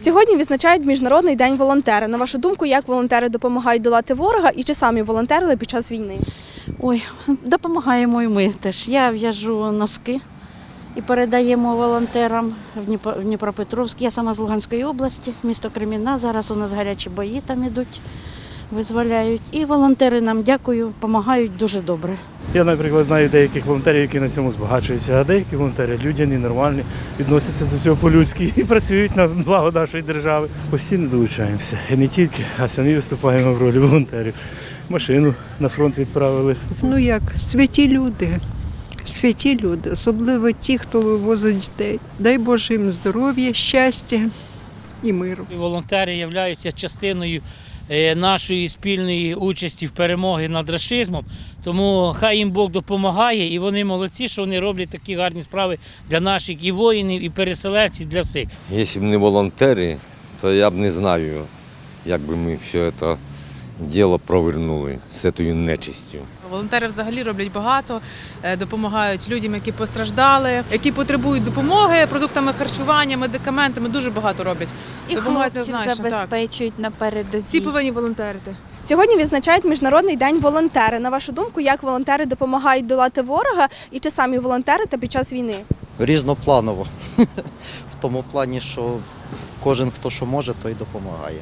Сьогодні відзначають Міжнародний день волонтера. На вашу думку, як волонтери допомагають долати ворога і чи самі волонтерили під час війни? Ой, допомагаємо і ми теж. Я в'яжу носки і передаємо волонтерам в Дніпропетровськ. Я сама з Луганської області, місто Креміна. Зараз у нас гарячі бої там ідуть, визволяють. І волонтери нам дякую, допомагають дуже добре. Я, наприклад, знаю деяких волонтерів, які на цьому збагачуються, а деякі волонтери людяні, нормальні, відносяться до цього по-людськи і працюють на благо нашої держави. Постійно долучаємося. І не тільки, а самі виступаємо в ролі волонтерів. Машину на фронт відправили. Ну як, святі люди. Святі люди, особливо ті, хто вивозить дітей. Дай Боже їм здоров'я, щастя і миру. І Волонтери являються частиною нашої спільної участі в перемоги над расизмом. Тому хай їм Бог допомагає, і вони молодці, що вони роблять такі гарні справи для наших і воїнів, і переселенців, для всіх. Якщо б не волонтери, то я б не знаю, як би ми все це діло провернули з цією нечистю. Волонтери взагалі роблять багато, е, допомагають людям, які постраждали, які потребують допомоги продуктами харчування, медикаментами. Дуже багато роблять. І Допомагають хлопців однозначно, так. забезпечують на передовій. Всі повинні волонтерити. Сьогодні відзначають Міжнародний день волонтера. На вашу думку, як волонтери допомагають долати ворога і чи самі волонтерите під час війни? різнопланово. В тому плані, що кожен, хто що може, той допомагає.